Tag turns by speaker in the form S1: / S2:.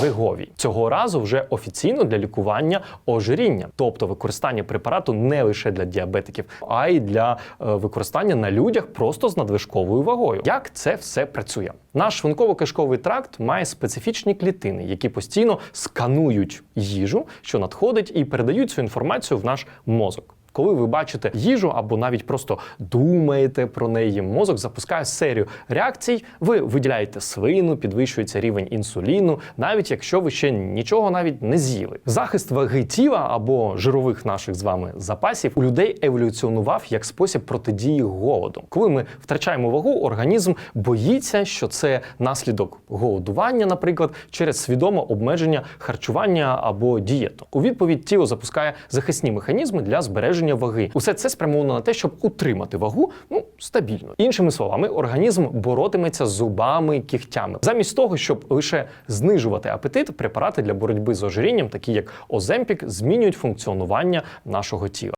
S1: Вегові. Цього разу вже офіційно для лікування ожиріння, тобто використання препарату не лише для діабетиків, а й для е, використання на людях просто з надвижковою вагою. Як це все працює? Наш шлунково-кишковий тракт має специфічні клітини, які постійно сканують їжу, що надходить, і передають цю інформацію в наш мозок. Коли ви бачите їжу або навіть просто думаєте про неї, мозок запускає серію реакцій. Ви виділяєте свину, підвищується рівень інсуліну, навіть якщо ви ще нічого навіть не з'їли. Захист ваги тіла або жирових наших з вами запасів у людей еволюціонував як спосіб протидії голоду. Коли ми втрачаємо вагу, організм боїться, що це наслідок голодування, наприклад, через свідоме обмеження харчування або дієту. У відповідь тіло запускає захисні механізми для збереження ваги. Усе це спрямовано на те, щоб утримати вагу ну стабільно. Іншими словами, організм боротиметься зубами, кігтями. Замість того, щоб лише знижувати апетит, препарати для боротьби з ожирінням, такі як Оземпік, змінюють функціонування нашого тіла.